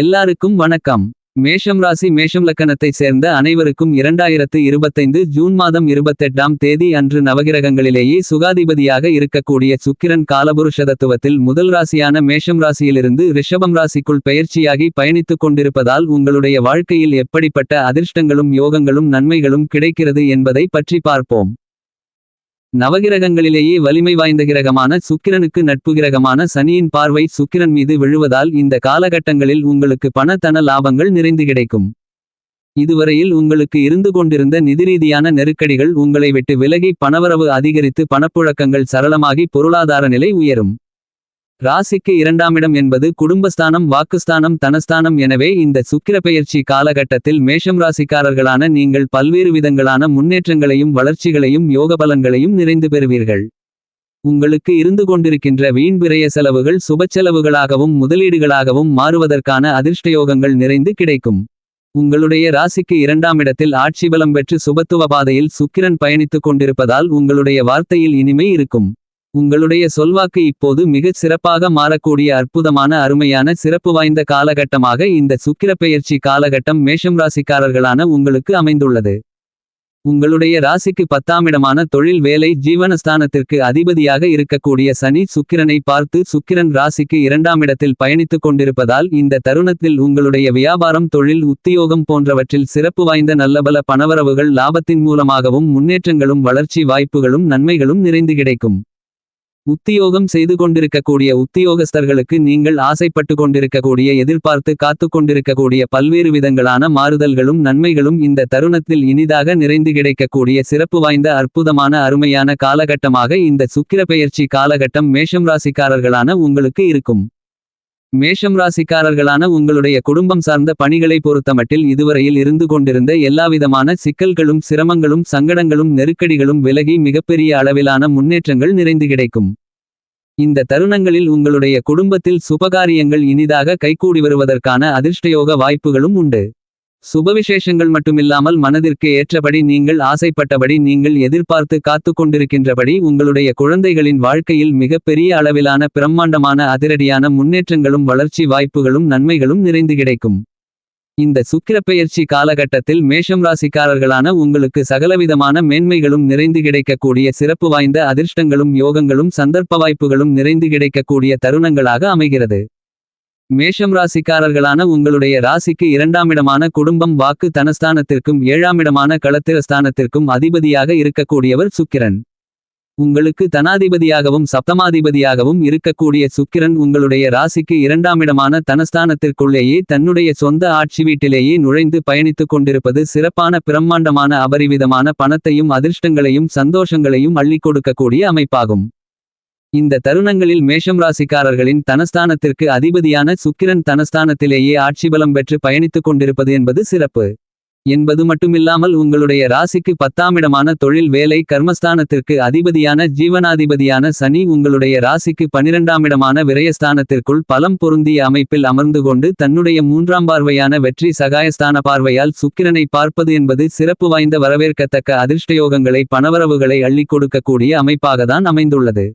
எல்லாருக்கும் வணக்கம். மேஷம் ராசி மேஷம் லக்கணத்தை சேர்ந்த அனைவருக்கும் இரண்டாயிரத்து இருபத்தைந்து ஜூன் மாதம் இருபத்தெட்டாம் தேதி அன்று நவகிரகங்களிலேயே சுகாதிபதியாக இருக்கக்கூடிய சுக்கிரன் காலபுருஷதத்துவத்தில் முதல் ராசியான மேஷம் ராசியிலிருந்து ரிஷபம் ராசிக்குள் பயிற்சியாகி பயணித்துக் கொண்டிருப்பதால் உங்களுடைய வாழ்க்கையில் எப்படிப்பட்ட அதிர்ஷ்டங்களும் யோகங்களும் நன்மைகளும் கிடைக்கிறது என்பதை பற்றி பார்ப்போம். நவகிரகங்களிலேயே வலிமை வாய்ந்த கிரகமான சுக்கிரனுக்கு நட்பு கிரகமான சனியின் பார்வை சுக்கிரன் மீது விழுவதால் இந்த காலகட்டங்களில் உங்களுக்கு பணத்தன லாபங்கள் நிறைந்து கிடைக்கும். இதுவரையில் உங்களுக்கு இருந்து கொண்டிருந்த நிதிரீதியான நெருக்கடிகள் உங்களை விட்டு விலகி பணவரவு அதிகரித்து பணப்புழக்கங்கள் சரளமாகி பொருளாதார நிலை உயரும். ராசிக்கு இரண்டாமிடம் என்பது குடும்பஸ்தானம் வாக்குஸ்தானம் தனஸ்தானம் எனவே இந்த சுக்கிர பெயர்ச்சி காலகட்டத்தில் மேஷம் ராசிக்காரர்களான நீங்கள் பல்வேறு விதங்களான முன்னேற்றங்களையும் வளர்ச்சிகளையும் யோகபலன்களையும் நிறைந்து பெறுவீர்கள். உங்களுக்கு இருந்து கொண்டிருக்கின்ற வீண் விரய செலவுகள் சுபச்செலவுகளாகவும் முதலீடுகளாகவும் மாறுவதற்கான அதிர்ஷ்டயோகங்கள் நிறைந்து கிடைக்கும். உங்களுடைய ராசிக்கு இரண்டாம் இடத்தில் ஆட்சி பலம் பெற்று சுபத்துவ பாதையில் சுக்கிரன் பயணித்துக் கொண்டிருப்பதால் உங்களுடைய வார்த்தையில் இனிமை இருக்கும். உங்களுடைய சொல்வாக்கு இப்போது மிகச் சிறப்பாக மாறக்கூடிய அற்புதமான அருமையான சிறப்பு வாய்ந்த காலகட்டமாக இந்த சுக்கிரப்பெயர்ச்சி காலகட்டம் மேஷம் ராசிக்காரர்களான உங்களுக்கு அமைந்துள்ளது. உங்களுடைய ராசிக்கு பத்தாமிடமான தொழில் வேலை ஜீவனஸ்தானத்திற்கு அதிபதியாக இருக்கக்கூடிய சனி சுக்கிரனை பார்த்து சுக்கிரன் ராசிக்கு இரண்டாம் இடத்தில் பயணித்துக் கொண்டிருப்பதால் இந்த தருணத்தில் உங்களுடைய வியாபாரம் தொழில் உத்தியோகம் போன்றவற்றில் சிறப்பு வாய்ந்த நல்லபல பணவரவுகள் லாபத்தின் மூலமாகவும் முன்னேற்றங்களும் வளர்ச்சி வாய்ப்புகளும் நன்மைகளும் நிறைந்து கிடைக்கும். உத்தியோகம் செய்து கொண்டிருக்கக்கூடிய உத்தியோகஸ்தர்களுக்கு நீங்கள் ஆசைப்பட்டு கொண்டிருக்கக்கூடிய எதிர்பார்த்து காத்து கொண்டிருக்கக்கூடிய பல்வேறு விதங்களான மாறுதல்களும் நன்மைகளும் இந்த தருணத்தில் இனிதாக நிறைந்து கிடைக்கக்கூடிய சிறப்பு வாய்ந்த அற்புதமான அருமையான காலகட்டமாக இந்த சுக்கிர பெயர்ச்சி காலகட்டம் மேஷம் ராசிக்காரர்களான உங்களுக்கு இருக்கும். மேஷம் ராசிக்காரர்களான உங்களுடைய குடும்பம் சார்ந்த பணிகளை பொறுத்தமட்டில் இதுவரையில் இருந்து கொண்டிருந்த எல்லாவிதமான சிக்கல்களும் சிரமங்களும் சங்கடங்களும் நெருக்கடிகளும் விலகி மிகப்பெரிய அளவிலான முன்னேற்றங்கள் நிறைந்து கிடைக்கும். இந்த தருணங்களில் உங்களுடைய குடும்பத்தில் சுபகாரியங்கள் இனிதாக கைகூடி வருவதற்கான அதிர்ஷ்டயோக வாய்ப்புகளும் உண்டு. சுபவிசேஷங்கள் மட்டுமில்லாமல் மனதிற்கு ஏற்றபடி நீங்கள் ஆசைப்பட்டபடி நீங்கள் எதிர்பார்த்து காத்து கொண்டிருக்கின்றபடி உங்களுடைய குழந்தைகளின் வாழ்க்கையில் மிகப்பெரிய அளவிலான பிரம்மாண்டமான அதிரடியான முன்னேற்றங்களும் வளர்ச்சி வாய்ப்புகளும் நன்மைகளும் நிறைந்து கிடைக்கும். இந்த சுக்கிரப்பெயர்ச்சி காலகட்டத்தில் மேஷம் ராசிக்காரர்களான உங்களுக்கு சகலவிதமான மேன்மைகளும் நிறைந்து கிடைக்கக்கூடிய சிறப்பு வாய்ந்த அதிர்ஷ்டங்களும் யோகங்களும் சந்தர்ப்ப வாய்ப்புகளும் நிறைந்து கிடைக்கக்கூடிய தருணங்களாக அமைகிறது. மேஷம் ராசிக்காரர்களான உங்களுடைய ராசிக்கு இரண்டாமிடமான குடும்பம் வாக்கு தனஸ்தானத்திற்கும் ஏழாமிடமான களத்திரஸ்தானத்திற்கும் அதிபதியாக இருக்கக்கூடியவர் சுக்கிரன். உங்களுக்கு தனாதிபதியாகவும் சப்தமாதிபதியாகவும் இருக்கக்கூடிய சுக்கிரன் உங்களுடைய ராசிக்கு இரண்டாமிடமான தனஸ்தானத்திற்குள்ளேயே தன்னுடைய சொந்த ஆட்சி வீட்டிலேயே நுழைந்து பயணித்துக் கொண்டிருப்பது சிறப்பான பிரம்மாண்டமான அபரிவிதமான பணத்தையும் அதிர்ஷ்டங்களையும் சந்தோஷங்களையும் அள்ளி கொடுக்கக்கூடிய அமைப்பாகும். இந்த தருணங்களில் மேஷம் ராசிக்காரர்களின் தனஸ்தானத்திற்கு அதிபதியான சுக்கிரன் தனஸ்தானத்திலேயே ஆட்சிபலம் பெற்று பயணித்துக் கொண்டிருப்பது என்பது சிறப்பு. என்பது மட்டுமில்லாமல் உங்களுடைய ராசிக்கு பத்தாமிடமான தொழில் வேலை கர்மஸ்தானத்திற்கு அதிபதியான ஜீவனாதிபதியான சனி உங்களுடைய ராசிக்கு பனிரெண்டாமிடமான விரயஸ்தானத்திற்குள் பலம் பொருந்திய அமைப்பில் அமர்ந்து கொண்டு தன்னுடைய மூன்றாம் பார்வையான வெற்றி சகாயஸ்தான பார்வையால் சுக்கிரனை பார்ப்பது என்பது சிறப்பு வாய்ந்த வரவேற்கத்தக்க அதிர்ஷ்டயோகங்களை பணவரவுகளை அள்ளிக் கொடுக்கக்கூடிய அமைப்பாகத்தான் அமைந்துள்ளது.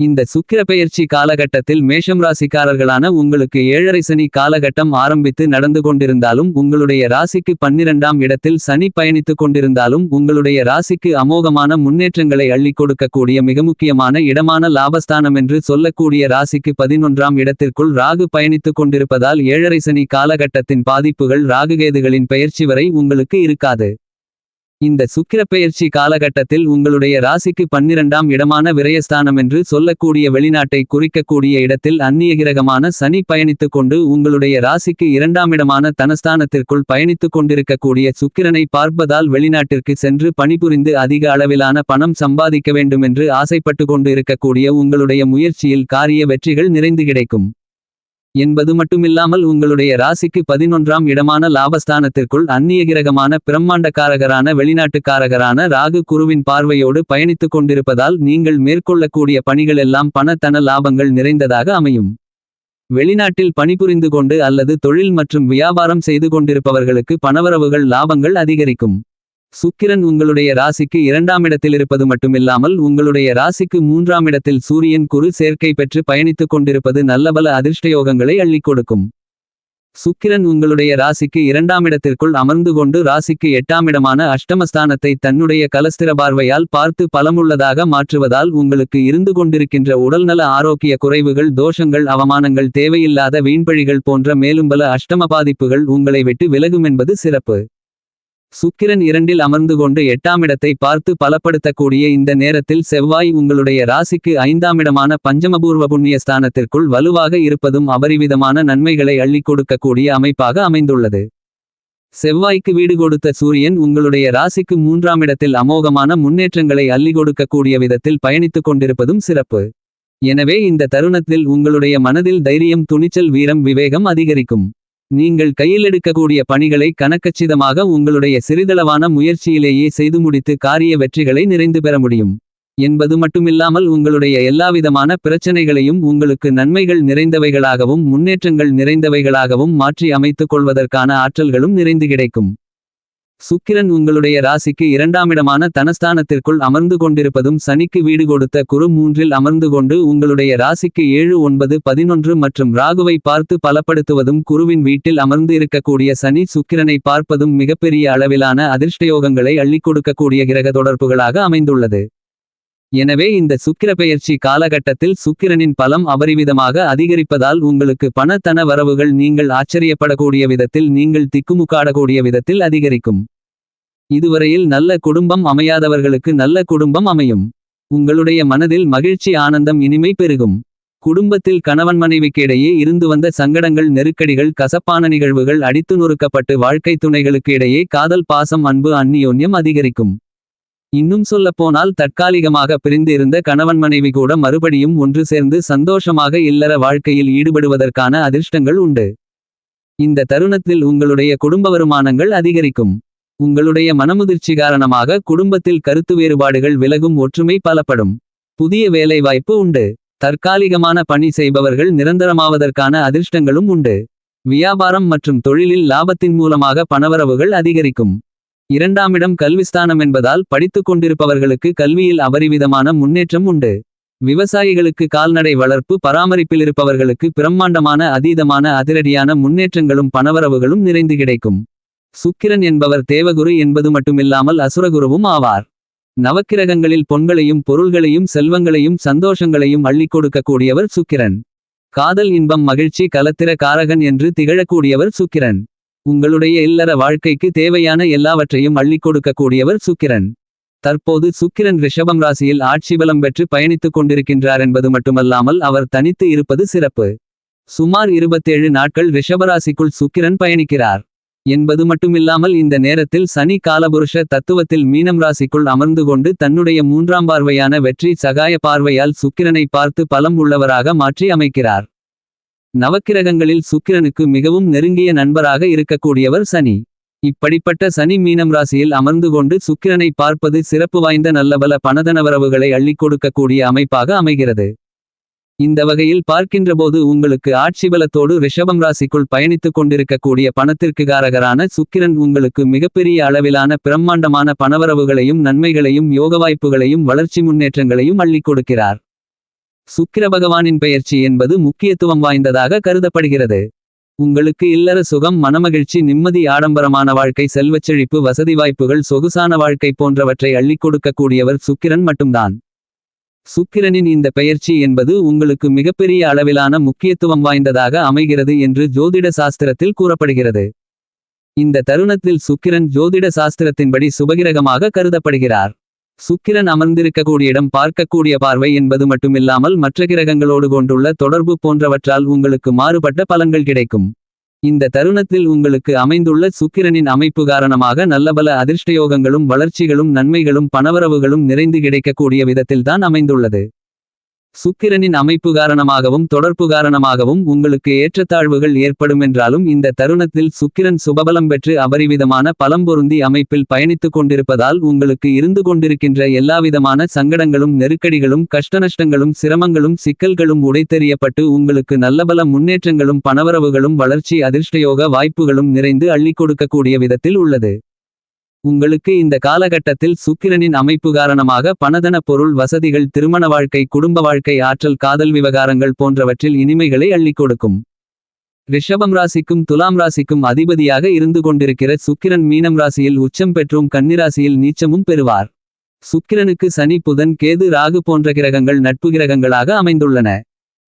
இந்த சுக்கிர பெயர்ச்சி காலகட்டத்தில் மேஷம் ராசிக்காரர்களான உங்களுக்கு ஏழரை சனி காலகட்டம் ஆரம்பித்து நடந்து கொண்டிருந்தாலும் உங்களுடைய ராசிக்கு பன்னிரண்டாம் இடத்தில் சனி பயணித்துக் கொண்டிருந்தாலும் உங்களுடைய ராசிக்கு அமோகமான முன்னேற்றங்களை அள்ளி கொடுக்கக்கூடிய மிக முக்கியமான இடமான லாபஸ்தானம் என்று சொல்லக்கூடிய ராசிக்கு பதினொன்றாம் இடத்திற்குள் ராகு பயணித்துக் கொண்டிருப்பதால் ஏழரை சனி காலகட்டத்தின் பாதிப்புகள் ராகுகேதுகளின் பெயர்ச்சி வரை உங்களுக்கு இருக்காது. இந்த சுக்கிரப்பெயர்ச்சி காலகட்டத்தில் உங்களுடைய ராசிக்கு பன்னிரண்டாம் இடமான விரயஸ்தானம் என்று சொல்லக்கூடிய வெளிநாட்டை குறிக்கக்கூடிய இடத்தில் அந்நிய கிரகமான சனி பயணித்துக் கொண்டு உங்களுடைய ராசிக்கு இரண்டாம் இடமான தனஸ்தானத்திற்குள் பயணித்துக் கொண்டிருக்கக்கூடிய சுக்கிரனை பார்ப்பதால் வெளிநாட்டிற்கு சென்று பணிபுரிந்து அதிக அளவிலான பணம் சம்பாதிக்க வேண்டுமென்று ஆசைப்பட்டு கொண்டு இருக்கக்கூடிய உங்களுடைய முயற்சியில் காரிய வெற்றிகள் நிறைந்து கிடைக்கும். என்பது மட்டுமில்லாமல் உங்களுடைய ராசிக்கு பதினொன்றாம் இடமான லாபஸ்தானத்திற்குள் அந்நிய கிரகமான பிரம்மாண்டக்காரகரான வெளிநாட்டுக்காரகரான ராகு குருவின் பார்வையோடு பயணித்துக் கொண்டிருப்பதால் நீங்கள் மேற்கொள்ளக்கூடிய பணிகளெல்லாம் பணத்தன லாபங்கள் நிறைந்ததாக அமையும். வெளிநாட்டில் பணிபுரிந்து கொண்டு அல்லது தொழில் மற்றும் வியாபாரம் செய்து கொண்டிருப்பவர்களுக்கு பணவரவுகள் லாபங்கள் அதிகரிக்கும். சுக்கிரன் உங்களுடைய ராசிக்கு இரண்டாம் இடத்தில் இருப்பது மட்டுமில்லாமல் உங்களுடைய ராசிக்கு மூன்றாம் இடத்தில் சூரியன் குரு சேர்க்கை பெற்று பயணித்துக் கொண்டிருப்பது நல்லபல அதிர்ஷ்டயோகங்களை அள்ளிக் கொடுக்கும். சுக்கிரன் உங்களுடைய ராசிக்கு இரண்டாம் இடத்திற்குள் அமர்ந்து கொண்டு ராசிக்கு எட்டாம் இடமான அஷ்டமஸ்தானத்தை தன்னுடைய கலஸ்திர பார்வையால் பார்த்து பலமுள்ளதாக மாற்றுவதால் உங்களுக்கு இருந்து கொண்டிருக்கின்ற உடல்நல ஆரோக்கிய குறைவுகள் தோஷங்கள் அவமானங்கள் தேவையில்லாத வீண்பழிகள் போன்ற மேலும் பல அஷ்டம பாதிப்புகள் உங்களை விட்டு விலகும் என்பது சிறப்பு. சுக்கிரன் இரண்டில் அமர்ந்து கொண்டு எட்டாமிடத்தை பார்த்து பலப்படுத்தக்கூடிய இந்த நேரத்தில் செவ்வாய் உங்களுடைய ராசிக்கு ஐந்தாமிடமான பஞ்சமபூர்வ புண்ணிய ஸ்தானத்திற்குள் வலுவாக இருப்பதும் அபரிவிதமான நன்மைகளை அள்ளிக் கொடுக்கக்கூடிய அமைப்பாக அமைந்துள்ளது. செவ்வாய்க்கு வீடு கொடுத்த சூரியன் உங்களுடைய ராசிக்கு மூன்றாமிடத்தில் அமோகமான முன்னேற்றங்களை அள்ளி கொடுக்கக்கூடிய விதத்தில் பயணித்துக் கொண்டிருப்பதும் சிறப்பு. எனவே இந்த தருணத்தில் உங்களுடைய மனதில் தைரியம் துணிச்சல் வீரம் விவேகம் அதிகரிக்கும். நீங்கள் கையில் எடுக்கக்கூடிய பணிகளை கணக்கச்சிதமாக உங்களுடைய சிறிதளவான முயற்சியிலேயே செய்து முடித்து காரிய வெற்றிகளை நிறைந்து பெற முடியும். என்பது மட்டுமில்லாமல் உங்களுடைய எல்லாவிதமான பிரச்சனைகளையும் உங்களுக்கு நன்மைகள் நிறைந்தவைகளாகவும் முன்னேற்றங்கள் நிறைந்தவைகளாகவும் மாற்றி அமைத்துக் கொள்வதற்கான ஆற்றல்களும் நிறைந்து கிடைக்கும். சுக்கிரன் உங்களுடைய ராசிக்கு இரண்டாமிடமான தனஸ்தானத்திற்குள் அமர்ந்து கொண்டிருப்பதும் சனிக்கு வீடு கொடுத்த குரு மூன்றில் அமர்ந்து கொண்டு உங்களுடைய ராசிக்கு ஏழு ஒன்பது பதினொன்று மற்றும் ராகுவை பார்த்து பலப்படுத்துவதும் குருவின் வீட்டில் அமர்ந்து இருக்கக்கூடிய சனி சுக்கிரனை பார்ப்பதும் மிகப்பெரிய அளவிலான அதிர்ஷ்டயோகங்களை அள்ளிக் கொடுக்கக்கூடிய கிரக தொடர்புகளாக அமைந்துள்ளது. எனவே இந்த சுக்கிர பெயர்ச்சி காலகட்டத்தில் சுக்கிரனின் பலம் அபரிவிதமாக அதிகரிப்பதால் உங்களுக்கு பணத்தன வரவுகள் நீங்கள் ஆச்சரியப்படக்கூடிய விதத்தில் நீங்கள் திக்குமுக்காடக்கூடிய விதத்தில் அதிகரிக்கும். இதுவரையில் நல்ல குடும்பம் அமையாதவர்களுக்கு நல்ல குடும்பம் அமையும். உங்களுடைய மனதில் மகிழ்ச்சி ஆனந்தம் இனிமை பெருகும். குடும்பத்தில் கணவன் மனைவிக்கிடையே இருந்து வந்த சங்கடங்கள் நெருக்கடிகள் கசப்பான நிகழ்வுகள் அடித்து நொறுக்கப்பட்டு வாழ்க்கை துணைகளுக்கு இடையே காதல் பாசம் அன்பு அந்நியோன்யம் அதிகரிக்கும். இன்னும் சொல்லப்போனால் தற்காலிகமாக பிரிந்து இருந்த கணவன் மனைவி கூட மறுபடியும் ஒன்று சேர்ந்து சந்தோஷமாக இல்லற வாழ்க்கையில் ஈடுபடுவதற்கான அதிர்ஷ்டங்கள் உண்டு. இந்த தருணத்தில் உங்களுடைய குடும்ப வருமானங்கள் அதிகரிக்கும். உங்களுடைய மனமுதிர்ச்சி காரணமாக குடும்பத்தில் கருத்து வேறுபாடுகள் விலகும் ஒற்றுமை பலப்படும். புதிய வேலைவாய்ப்பு உண்டு. தற்காலிகமான பணி செய்பவர்கள் நிரந்தரமாவதற்கான அதிர்ஷ்டங்களும் உண்டு. வியாபாரம் மற்றும் தொழிலில் லாபத்தின் மூலமாக பணவரவுகள் அதிகரிக்கும். இரண்டாமிடம் கல்விஸ்தானம் என்பதால் படித்துக் கொண்டிருப்பவர்களுக்கு கல்வியில் அபரிவிதமான முன்னேற்றம் உண்டு. விவசாயிகளுக்கு கால்நடை வளர்ப்பு பராமரிப்பில் இருப்பவர்களுக்கு பிரம்மாண்டமான அதீதமான அதிரடியான முன்னேற்றங்களும் பணவரவுகளும் நிறைந்து கிடைக்கும். சுக்கிரன் என்பவர் தேவகுரு என்பது மட்டுமில்லாமல் அசுரகுருவும் ஆவார். நவக்கிரகங்களில் பொன்களையும் பொருள்களையும் செல்வங்களையும் சந்தோஷங்களையும் அள்ளிக் கொடுக்கக்கூடியவர் சுக்கிரன். காதல் இன்பம் மகிழ்ச்சி கலத்திர காரகன் என்று திகழக்கூடியவர் சுக்கிரன். உங்களுடைய இல்லற வாழ்க்கைக்கு தேவையான எல்லாவற்றையும் அள்ளிக் கொடுக்கக்கூடியவர் சுக்கிரன். தற்போது சுக்கிரன் ரிஷபம் ராசியில் ஆட்சி பலம் பெற்று பயணித்துக் கொண்டிருக்கின்றார் என்பது மட்டுமல்லாமல் அவர் தனித்து இருப்பது சிறப்பு. சுமார் இருபத்தேழு நாட்கள் ரிஷபராசிக்குள் சுக்கிரன் பயணிக்கிறார். என்பது மட்டுமில்லாமல் இந்த நேரத்தில் சனி காலபுருஷ தத்துவத்தில் மீனம் ராசிக்குள் அமர்ந்து கொண்டு தன்னுடைய மூன்றாம் பார்வையான வெற்றி சகாய பார்வையால் சுக்கிரனை பார்த்து பலம் உள்ளவராக மாற்றி அமைக்கிறார். நவக்கிரகங்களில் சுக்கிரனுக்கு மிகவும் நெருங்கிய நண்பராக இருக்கக்கூடியவர் சனி. இப்படிப்பட்ட சனி மீனம் ராசியில் அமர்ந்து கொண்டு சுக்கிரனை பார்ப்பது சிறப்பு வாய்ந்த நல்லபல பணதனவரவுகளை அள்ளிக் கொடுக்கக்கூடிய அமைப்பாக அமைகிறது. இந்த வகையில் பார்க்கின்றபோது உங்களுக்கு ஆட்சிபலத்தோடு ரிஷபம் ராசிக்குள் பயணித்துக் கொண்டிருக்கக்கூடிய பணத்திற்கு காரகரான சுக்கிரன் உங்களுக்கு மிகப்பெரிய அளவிலான பிரம்மாண்டமான பணவரவுகளையும் நன்மைகளையும் யோகவாய்ப்புகளையும் வளர்ச்சி முன்னேற்றங்களையும் அள்ளிக் கொடுக்கிறார். சுக்கிர பகவானின் பெயர்ச்சி என்பது முக்கியத்துவம் வாய்ந்ததாக கருதப்படுகிறது. உங்களுக்கு இல்லற சுகம் மனமகிழ்ச்சி நிம்மதி ஆடம்பரமான வாழ்க்கை செல்வச்செழிப்பு வசதி வாய்ப்புகள் சொகுசான வாழ்க்கை போன்றவற்றை அள்ளிக் கொடுக்கக்கூடியவர் சுக்கிரன் மட்டும்தான். சுக்கிரனின் இந்த பெயர்ச்சி என்பது உங்களுக்கு மிகப்பெரிய அளவிலான முக்கியத்துவம் வாய்ந்ததாக அமைகிறது என்று ஜோதிட சாஸ்திரத்தில் கூறப்படுகிறது. இந்த தருணத்தில் சுக்கிரன் ஜோதிட சாஸ்திரத்தின்படி சுபகிரகமாக கருதப்படுகிறார். சுக்கிரன் அமர்ந்திருக்கக்கூடிய இடம் பார்க்கக்கூடிய பார்வை என்பது மட்டுமில்லாமல் மற்ற கிரகங்களோடு கொண்டுள்ள தொடர்பு போன்றவற்றால் உங்களுக்கு மாறுபட்ட பலன்கள் கிடைக்கும். இந்த தருணத்தில் உங்களுக்கு அமைந்துள்ள சுக்கிரனின் அமைப்பு காரணமாக நல்லபல அதிர்ஷ்டயோகங்களும் வளர்ச்சிகளும் நன்மைகளும் பணவரவுகளும் நிறைந்து கிடைக்கக்கூடிய விதத்தில்தான் அமைந்துள்ளது. சுக்கிரனின் அமைப்பு காரணமாகவும் தொடர்பு காரணமாகவும் உங்களுக்கு ஏற்றத்தாழ்வுகள் ஏற்படுமென்றாலும் இந்த தருணத்தில் சுக்கிரன் சுபபலம் பெற்று அபரிவிதமான பலம்பொருந்தி அமைப்பில் பயணித்துக் கொண்டிருப்பதால் உங்களுக்கு இருந்து கொண்டிருக்கின்ற எல்லாவிதமான சங்கடங்களும் நெருக்கடிகளும் கஷ்டநஷ்டங்களும் சிரமங்களும் சிக்கல்களும் உடைத்தெறியப்பட்டு உங்களுக்கு நல்லபல முன்னேற்றங்களும் பணவரவுகளும் வளர்ச்சி அதிர்ஷ்டயோக வாய்ப்புகளும் நிறைந்து அள்ளிக் கொடுக்கக்கூடிய விதத்தில் உள்ளது. உங்களுக்கு இந்த காலகட்டத்தில் சுக்கிரனின் அமைப்பு காரணமாக பணதன பொருள் வசதிகள் திருமண வாழ்க்கை குடும்ப வாழ்க்கை ஆற்றல் காதல் விவகாரங்கள் போன்றவற்றில் இனிமைகளை அள்ளிக் கொடுக்கும். ரிஷபம் ராசிக்கும் துலாம் ராசிக்கும் அதிபதியாக இருந்து கொண்டிருக்கிற சுக்கிரன் மீனம் ராசியில் உச்சம் பெற்றும் கன்னிராசியில் நீச்சமும் பெறுவார். சுக்கிரனுக்கு சனி புதன் கேது ராகு போன்ற கிரகங்கள் நட்பு கிரகங்களாக அமைந்துள்ளன.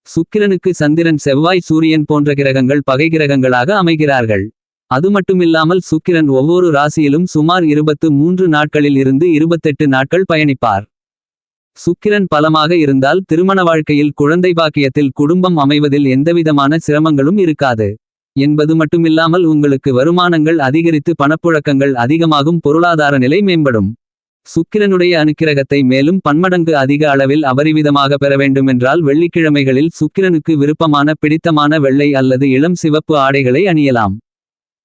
சுக்கிரனுக்கு சந்திரன் செவ்வாய் சூரியன் போன்ற கிரகங்கள் பகை கிரகங்களாக அமைகிறார்கள். அது மட்டுமில்லாமல் சுக்கிரன் ஒவ்வொரு ராசியிலும் சுமார் இருபத்து மூன்று நாட்களில் இருந்து இருபத்தெட்டு நாட்கள் பயணிப்பார். சுக்கிரன் பலமாக இருந்தால் திருமண வாழ்க்கையில் குழந்தை பாக்கியத்தில் குடும்பம் அமைவதில் எந்தவிதமான சிரமங்களும் இருக்காது. என்பது மட்டுமில்லாமல் உங்களுக்கு வருமானங்கள் அதிகரித்து பணப்புழக்கங்கள் அதிகமாகும் பொருளாதார நிலை மேம்படும். சுக்கிரனுடைய அனுக்கிரகத்தை மேலும் பன்மடங்கு அதிக அளவில் அபரிவிதமாக பெற வேண்டுமென்றால் வெள்ளிக்கிழமைகளில் சுக்கிரனுக்கு விருப்பமான பிடித்தமான வெள்ளை அல்லது இளம் சிவப்பு ஆடைகளை அணியலாம்.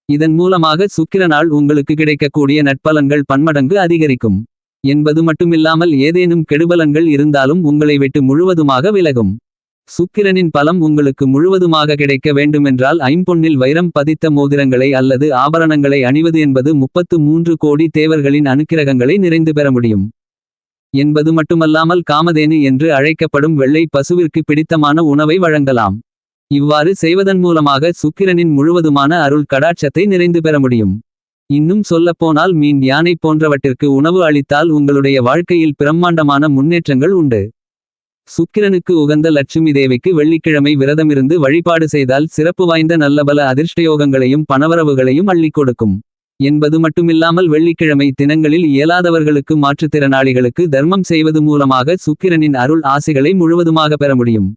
இதன் மூலமாக சுக்கிரனால் உங்களுக்கு கிடைக்கக்கூடிய நட்பலன்கள் பன்மடங்கு அதிகரிக்கும். என்பது மட்டுமில்லாமல் ஏதேனும் கெடுபலன்கள் இருந்தாலும் உங்களை விட்டு முழுவதுமாக விலகும். சுக்கிரனின் பலம் உங்களுக்கு முழுவதுமாக கிடைக்க வேண்டுமென்றால் ஐம்பொன்னில் வைரம் பதித்த மோதிரங்களை அல்லது ஆபரணங்களை அணிவது என்பது முப்பத்து மூன்று கோடி தேவர்களின் அனுக்கிரகங்களை நிறைந்து பெற முடியும். என்பது மட்டுமல்லாமல் காமதேனு என்று அழைக்கப்படும் வெள்ளை பசுவிற்கு பிடித்தமான உணவை வழங்கலாம். இவ்வாறு செய்வதன் மூலமாக சுக்கிரனின் முழுவதுமான அருள் கடாட்சத்தை நிறைந்து பெற முடியும். இன்னும் சொல்லப்போனால் மீன் யானை போன்றவற்றிற்கு உணவு அளித்தால் உங்களுடைய வாழ்க்கையில் பிரம்மாண்டமான முன்னேற்றங்கள் உண்டு. சுக்கிரனுக்கு உகந்த லட்சுமி தேவிக்கு வெள்ளிக்கிழமை விரதமிருந்து வழிபாடு செய்தால் சிறப்பு வாய்ந்த நல்லபல அதிர்ஷ்டயோகங்களையும் பணவரவுகளையும் அள்ளிக் கொடுக்கும். என்பது மட்டுமில்லாமல் வெள்ளிக்கிழமை தினங்களில் இயலாதவர்களுக்கு மாற்றுத்திறனாளிகளுக்கு தர்மம் செய்வது மூலமாக சுக்கிரனின் அருள் ஆசைகளை முழுவதுமாக பெற முடியும்.